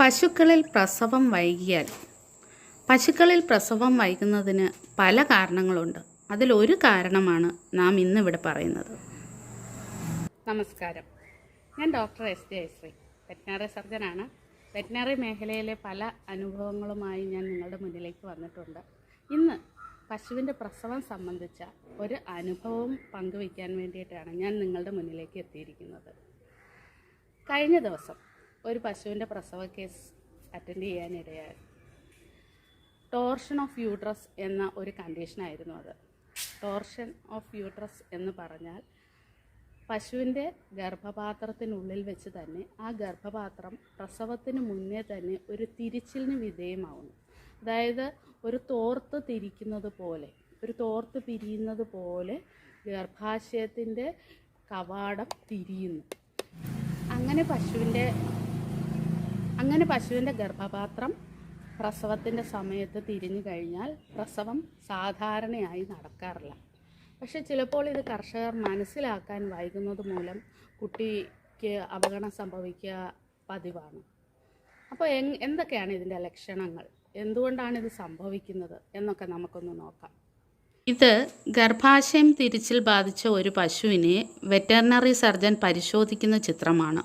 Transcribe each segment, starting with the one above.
പശുക്കളിൽ പ്രസവം വൈകിയാൽ പശുക്കളിൽ പ്രസവം വൈകുന്നതിന് പല കാരണങ്ങളുണ്ട്. അതിലൊരു കാരണമാണ് നാം ഇന്നിവിടെ പറയുന്നത്. നമസ്കാരം. ഞാൻ ഡോക്ടർ എസ് ജയശ്രീ വെറ്റിനറി സർജനാണ്. വെറ്റിനറി മേഖലയിലെ പല അനുഭവങ്ങളുമായി ഞാൻ നിങ്ങളുടെ മുന്നിലേക്ക് വന്നിട്ടുണ്ട്. ഇന്ന് പശുവിന്റെ പ്രസവം സംബന്ധിച്ച ഒരു അനുഭവം പങ്കുവയ്ക്കാൻ വേണ്ടിയിട്ടാണ് ഞാൻ നിങ്ങളുടെ മുന്നിലേക്ക് എത്തിയിരിക്കുന്നത്. കഴിഞ്ഞ ദിവസം ഒരു പശുവിന്റെ പ്രസവ കേസ് അറ്റൻഡ് ചെയ്യാനിടയായി. ടോർഷൻ ഓഫ് യൂട്രസ് എന്ന ഒരു കണ്ടീഷനായിരുന്നു അത്. ടോർഷൻ ഓഫ് യൂട്രസ് എന്ന് പറഞ്ഞാൽ പശുവിന്റെ ഗർഭപാത്രത്തിനുള്ളിൽ വെച്ച് തന്നെ ആ ഗർഭപാത്രം പ്രസവത്തിന് മുന്നേ തന്നെ ഒരു തിരിച്ചിലിന് വിധേയമാവുന്നു. അതായത് ഒരു തോർത്ത് തിരിക്കുന്നത് പോലെ ഒരു തോർത്ത് പിരിയുന്നത് പോലെ ഗർഭാശയത്തിന്റെ കവാടം തിരിയുന്നു. അങ്ങനെ പശുവിന്റെ അങ്ങനെ പശുവിന്റെ ഗർഭപാത്രം പ്രസവത്തിന്റെ സമയത്ത് തിരിഞ്ഞു കഴിഞ്ഞാൽ പ്രസവം സാധാരണയായി നടക്കാറില്ല. പക്ഷെ ചിലപ്പോൾ ഇത് കർഷകർ മനസ്സിലാക്കാൻ വൈകുന്നത് മൂലം കുട്ടിക്ക് അപകടം സംഭവിക്കുക പതിവാണ്. അപ്പോൾ എന്തൊക്കെയാണ് ഇതിന്റെ ലക്ഷണങ്ങൾ? എന്തുകൊണ്ടാണ് ഇത് സംഭവിക്കുന്നത് എന്നൊക്കെ നമുക്കൊന്ന് നോക്കാം. ഇത് ഗർഭാശയം തിരിച്ചിൽ ബാധിച്ച ഒരു പശുവിനെ വെറ്ററിനറി സർജൻ പരിശോധിക്കുന്ന ചിത്രമാണ്.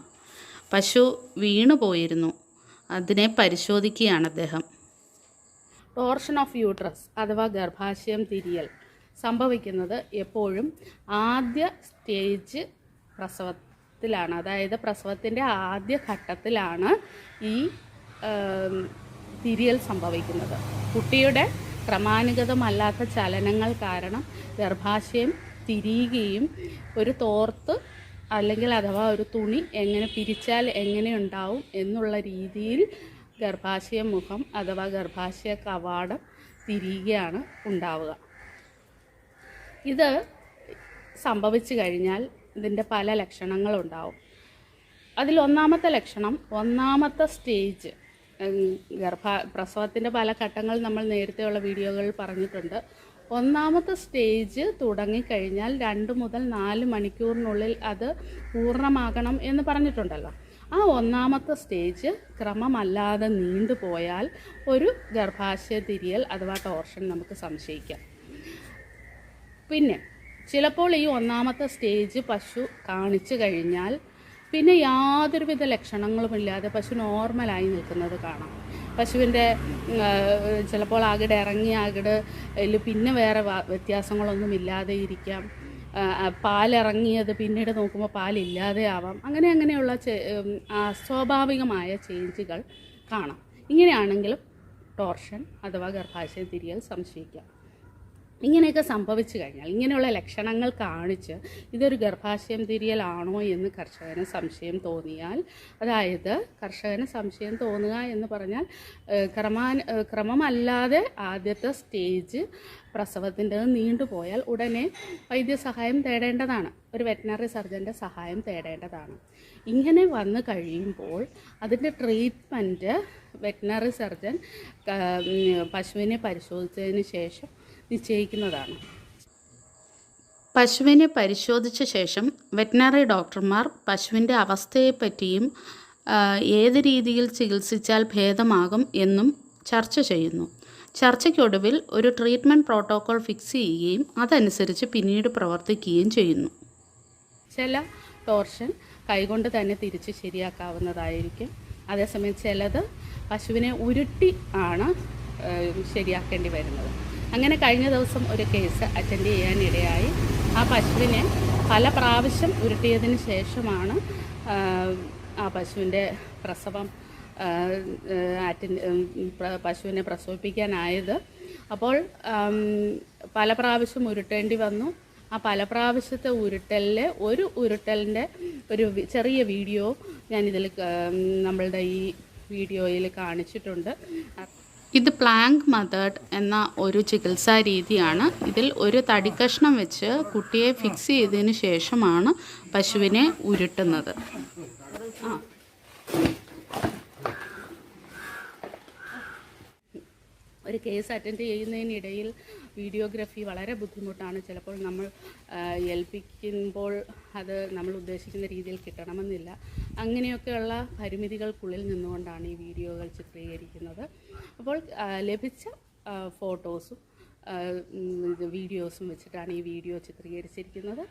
പശു വീണു പോയിരുന്നു അതിനെ പരിശോധിക്കുകയാണ് അദ്ദേഹം. ടോർഷൻ ഓഫ് യൂട്രസ് അഥവാ ഗർഭാശയം തിരിയൽ സംഭവിക്കുന്നത് എപ്പോഴും ആദ്യ സ്റ്റേജ് പ്രസവത്തിലാണ്. അതായത് പ്രസവത്തിന്റെ ആദ്യ ഘട്ടത്തിലാണ് ഈ തിരിയൽ സംഭവിക്കുന്നത്. കുട്ടിയുടെ ക്രമാനുഗതമല്ലാത്ത ചലനങ്ങൾ കാരണം ഗർഭാശയം തിരിയുകയും ഒരു തോർത്ത് അല്ലെങ്കിൽ അഥവാ ഒരു തുണി എങ്ങനെ പിരിച്ചാൽ എങ്ങനെ ഉണ്ടാവും എന്നുള്ള രീതിയിൽ ഗർഭാശയ മുഖം അഥവാ ഗർഭാശയ കവാടം തിരിയുകയാണ് ഉണ്ടാവുക. ഇത് സംഭവിച്ചു കഴിഞ്ഞാൽ ഇതിന്റെ പല ലക്ഷണങ്ങളുണ്ടാവും. അതിൽ ഒന്നാമത്തെ ലക്ഷണം ഒന്നാമത്തെ സ്റ്റേജ് ഗർഭ പ്രസവത്തിന്റെ പല ഘട്ടങ്ങൾ നമ്മൾ നേരത്തെയുള്ള വീഡിയോകളിൽ പറഞ്ഞിട്ടുണ്ട്. ഒന്നാമത്തെ സ്റ്റേജ് തുടങ്ങിക്കഴിഞ്ഞാൽ രണ്ട് മുതൽ നാല് മണിക്കൂറിനുള്ളിൽ അത് പൂർണമാകണം എന്ന് പറഞ്ഞിട്ടുണ്ടല്ലോ. ആ ഒന്നാമത്തെ സ്റ്റേജ് ക്രമമല്ലാതെ നീണ്ടുപോയാൽ ഒരു ഗർഭാശയ തിരിയൽ അഥവാ ടോർഷൻ നമുക്ക് സംശയിക്കാം. പിന്നെ ചിലപ്പോൾ ഈ ഒന്നാമത്തെ സ്റ്റേജ് പശു കാണിച്ചു കഴിഞ്ഞാൽ പിന്നെ യാതൊരുവിധ ലക്ഷണങ്ങളുമില്ലാതെ പശു നോർമലായി നിൽക്കുന്നത് കാണാം. പശുവിന്റെ ചിലപ്പോൾ അകിട് ഇറങ്ങി അകിട് പിന്നെ വേറെ വ്യത്യാസങ്ങളൊന്നും ഇല്ലാതെ ഇരിക്കാം. പാലിറങ്ങിയത് പിന്നീട് നോക്കുമ്പോൾ പാലില്ലാതെ ആവാം. അങ്ങനെ അങ്ങനെയുള്ള അസ്വാഭാവികമായ ചേഞ്ചുകൾ കാണാം. ഇങ്ങനെയാണെങ്കിലും ടോർഷൻ അഥവാ ഗർഭാശയ തിരിയൽ സംശയിക്കാം. ഇങ്ങനെയൊക്കെ സംഭവിച്ചു കഴിഞ്ഞാൽ ഇങ്ങനെയുള്ള ലക്ഷണങ്ങൾ കാണിച്ച് ഇതൊരു ഗർഭാശയം തിരിയലാണോ എന്ന് കർഷകന് സംശയം തോന്നിയാൽ അതായത് കർഷകന് സംശയം തോന്നുക എന്ന് പറഞ്ഞാൽ ക്രമാൻ ക്രമമല്ലാതെ ആദ്യത്തെ സ്റ്റേജ് പ്രസവത്തിന്റെത് നീണ്ടുപോയാൽ ഉടനെ വൈദ്യസഹായം തേടേണ്ടതാണ്. ഒരു വെറ്റിനറി സർജന്റെ സഹായം തേടേണ്ടതാണ്. ഇങ്ങനെ വന്നു കഴിയുമ്പോൾ അതിന്റെ ട്രീറ്റ്മെന്റ് വെറ്റിനറി സർജൻ പശുവിനെ പരിശോധിച്ചതിന് ശേഷം നിശ്ചയിക്കുന്നതാണ്. പശുവിനെ പരിശോധിച്ച ശേഷം വെറ്റിനറി ഡോക്ടർമാർ പശുവിന്റെ അവസ്ഥയെപ്പറ്റിയും ഏത് രീതിയിൽ ചികിത്സിച്ചാൽ ഭേദമാകും എന്നും ചർച്ച ചെയ്യുന്നു. ചർച്ചയ്ക്കൊടുവിൽ ഒരു ട്രീറ്റ്മെന്റ് പ്രോട്ടോകോൾ ഫിക്സ് ചെയ്യുകയും അതനുസരിച്ച് പിന്നീട് പ്രവർത്തിക്കുകയും ചെയ്യുന്നു. ചില ടോർഷൻ കൈകൊണ്ട് തന്നെ തിരിച്ച് ശരിയാക്കാവുന്നതായിരിക്കും. അതേസമയം ചിലത് പശുവിനെ ഉരുട്ടി ആണ് ശരിയാക്കേണ്ടി വരുന്നത്. അങ്ങനെ കഴിഞ്ഞ ദിവസം ഒരു കേസ് അറ്റൻഡ് ചെയ്യാനിടയായി. ആ പശുവിനെ പല പ്രാവശ്യം ഉരുട്ടിയതിന് ശേഷമാണ് ആ പശുവിന്റെ പ്രസവം അറ്റൻഡ് പശുവിനെ പ്രസവിപ്പിക്കാനായത്. അപ്പോൾ പല പ്രാവശ്യം ഉരുട്ടേണ്ടി വന്നു. ആ പല പ്രാവശ്യത്തെ ഉരുട്ടലിൽ ഒരു ഉരുട്ടലിന്റെ ഒരു ചെറിയ വീഡിയോ ഞാനിതിൽ നമ്മളുടെ ഈ വീഡിയോയിൽ കാണിച്ചിട്ടുണ്ട്. ഇത് പ്ലാങ്ക് മെത്തേഡ് എന്ന ഒരു ചികിത്സാ രീതിയാണ്. ഇതിൽ ഒരു തടിക്കഷ്ണം വെച്ച് കുട്ടിയെ ഫിക്സ് ചെയ്തതിന് ശേഷമാണ് പശുവിനെ ഉരുട്ടുന്നത്. ഒരു കേസ് അറ്റൻഡ് ചെയ്യുന്നതിനിടയിൽ വീഡിയോഗ്രാഫി വളരെ ബുദ്ധിമുട്ടാണ്. ചിലപ്പോൾ നമ്മൾ ഏൽപ്പിക്കുമ്പോൾ അത് നമ്മൾ ഉദ്ദേശിക്കുന്ന രീതിയിൽ കിട്ടണമെന്നില്ല. അങ്ങനെയൊക്കെയുള്ള പരിമിതികൾക്കുള്ളിൽ നിന്നുകൊണ്ടാണ് ഈ വീഡിയോകൾ ചിത്രീകരിക്കുന്നത്. അപ്പോൾ ലഭിച്ച ഫോട്ടോസും വീഡിയോസും വെച്ചിട്ടാണ് ഈ വീഡിയോ ചിത്രീകരിച്ചിരിക്കുന്നത്.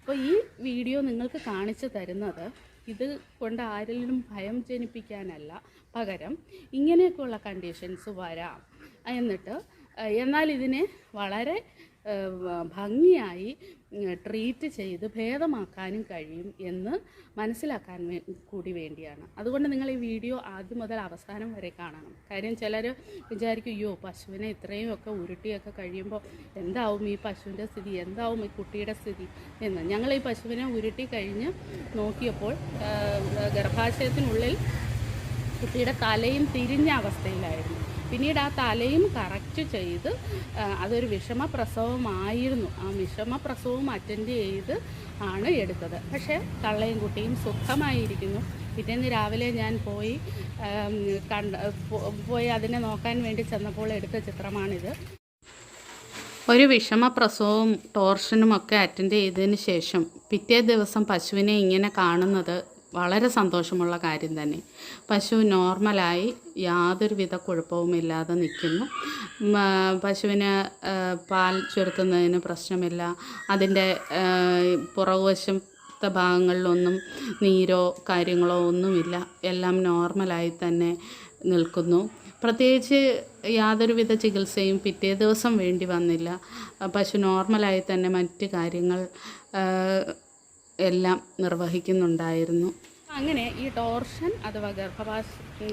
അപ്പോൾ ഈ വീഡിയോ നിങ്ങൾക്ക് കാണിച്ചു തരുന്നത് ഇത് കൊണ്ട് ആരിലും ഭയം ജനിപ്പിക്കാനല്ല. പകരം ഇങ്ങനെയൊക്കെയുള്ള കണ്ടീഷൻസ് വരാം. എന്നിട്ട് എന്നാൽ ഇതിനെ വളരെ ഭംഗിയായി ട്രീറ്റ് ചെയ്ത് ഭേദമാക്കാനും കഴിയും എന്ന് മനസ്സിലാക്കാൻ കൂടി വേണ്ടിയാണ്. അതുകൊണ്ട് നിങ്ങൾ ഈ വീഡിയോ ആദ്യം മുതൽ അവസാനം വരെ കാണണം. കാര്യം ചിലർ വിചാരിക്കും അയ്യോ പശുവിനെ ഇത്രയും ഒക്കെ ഉരുട്ടിയൊക്കെ കഴിയുമ്പോൾ എന്താവും ഈ പശുവിന്റെ സ്ഥിതി എന്താവും ഈ കുട്ടിയുടെ സ്ഥിതി? എന്ന്. ഞങ്ങൾ ഈ പശുവിനെ ഉരുട്ടി കഴിഞ്ഞ് നോക്കിയപ്പോൾ ഗർഭാശയത്തിനുള്ളിൽ കുട്ടിയുടെ തലയും തിരിഞ്ഞ അവസ്ഥയിലായിരുന്നു. പിന്നീട് ആ തലയും കറക്റ്റ് ചെയ്ത് അതൊരു വിഷമ പ്രസവമായിരുന്നു ആ വിഷമ പ്രസവം അറ്റൻഡ് ചെയ്ത് ആണ് എടുത്തത്. പക്ഷേ തള്ളയും കുട്ടിയും സുഖമായിരിക്കുന്നു. പിറ്റേന്ന് രാവിലെ ഞാൻ പോയി കണ്ട് പോയി അതിനെ നോക്കാൻ വേണ്ടി ചെന്നപ്പോൾ എടുത്ത ചിത്രമാണിത്. ഒരു വിഷമപ്രസവവും ടോർഷനും ഒക്കെ അറ്റൻഡ് ചെയ്തതിന് ശേഷം പിറ്റേ ദിവസം പശുവിനെ ഇങ്ങനെ കാണുന്നത് വളരെ സന്തോഷമുള്ള കാര്യം തന്നെ. പശു നോർമലായി യാതൊരുവിധ കുഴപ്പവുമില്ലാതെ നിൽക്കുന്നു. പശുവിന് പാൽ ചുരത്തുന്നതിന് പ്രശ്നമില്ല. അതിന്റെ പുറകുവശം ഭാഗങ്ങളിലൊന്നും നീരോ കാര്യങ്ങളോ ഒന്നുമില്ല. എല്ലാം നോർമലായി തന്നെ നിൽക്കുന്നു. പ്രത്യേകിച്ച് യാതൊരുവിധ ചികിത്സയും പിറ്റേ ദിവസം വേണ്ടി വന്നില്ല. പശു നോർമലായി തന്നെ മറ്റ് കാര്യങ്ങൾ എല്ലാം നിർവഹിക്കുന്നുണ്ടായിരുന്നു. അങ്ങനെ ഈ ടോർഷൻ അഥവാ ഗർഭപാശ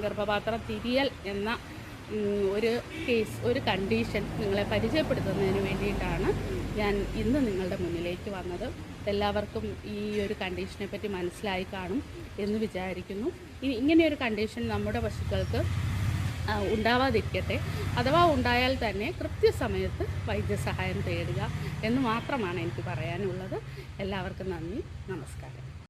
ഗർഭപാത്ര തിരിയൽ എന്ന ഒരു കേസ് ഒരു കണ്ടീഷൻ നിങ്ങളെ പരിചയപ്പെടുത്തുന്നതിന് വേണ്ടിയിട്ടാണ് ഞാൻ ഇന്ന് നിങ്ങളുടെ മുന്നിലേക്ക് വന്നത്. എല്ലാവർക്കും ഈ ഒരു കണ്ടീഷനെ പറ്റി മനസ്സിലായി കാണും എന്ന് വിചാരിക്കുന്നു. ഇനി ഇങ്ങനെയൊരു കണ്ടീഷൻ നമ്മുടെ പശുക്കൾക്ക് ഉണ്ടാവാതിരിക്കട്ടെ. അഥവാ ഉണ്ടായാൽ തന്നെ കൃത്യസമയത്ത് വൈദ്യസഹായം തേടുക എന്ന് മാത്രമാണ് എനിക്ക് പറയാനുള്ളത്. എല്ലാവർക്കും നന്ദി. നമസ്കാരം.